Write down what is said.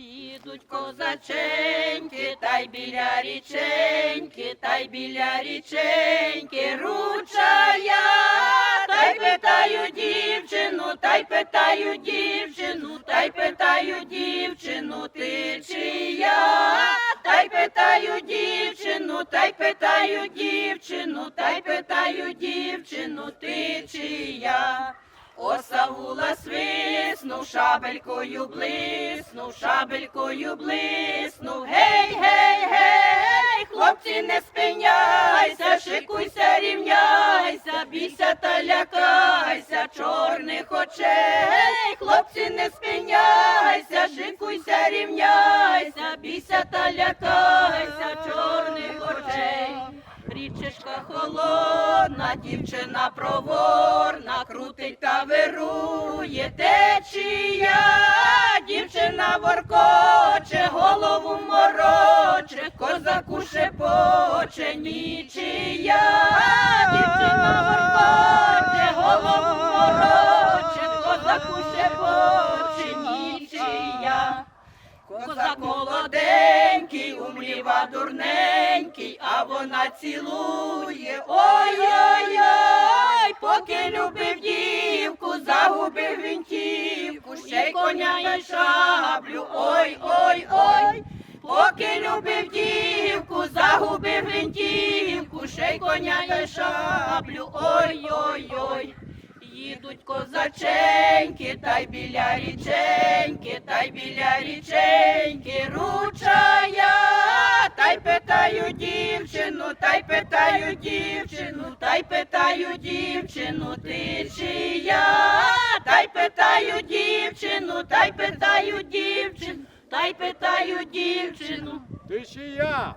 Їдуть козаченьки, та й біля річеньки, та й біля річеньки, ручая, та й питаю дівчину, та й питаю дівчину, та й питаю дівчину, ти чия, та й питаю дівчину, та й питаю дівчину, та й питаю дівчину, ти чия. Осавула свиснув, шабелькою блиснув, шабелькою блиснув. Гей, гей, гей, хлопці, не спиняйся, шикуйся, рівняйся, бійся та лякайся, чорних очей. Хлопці, не спиняйся, шикуйся, рівняйся, бійся та лякайся, чорних очей. Річечка холодна, дівчина проворна, крутить та вирує воркоче, голову мороче, козаку шепоче, нічия, дівчина воркоче, голову мороче, козаку шепоче, нічия. Козак молоденький, умліва дурненький, а вона цілує. Ой-ой-ой, коня і шаблю. Ой-ой-ой, поки любив дівку, загубив вінтівку, ще й коня і шаблю. Ой-ой-ой. Їдуть козаченьки, та й біля річеньки, та й біля річеньки, ручая, та й питаю дівчину, та й питаю дівчину, та й питаю дівчину, ти чия, та й питаю дівчину, та й питаю дівчину, та й питаю дівчину. Ти чия?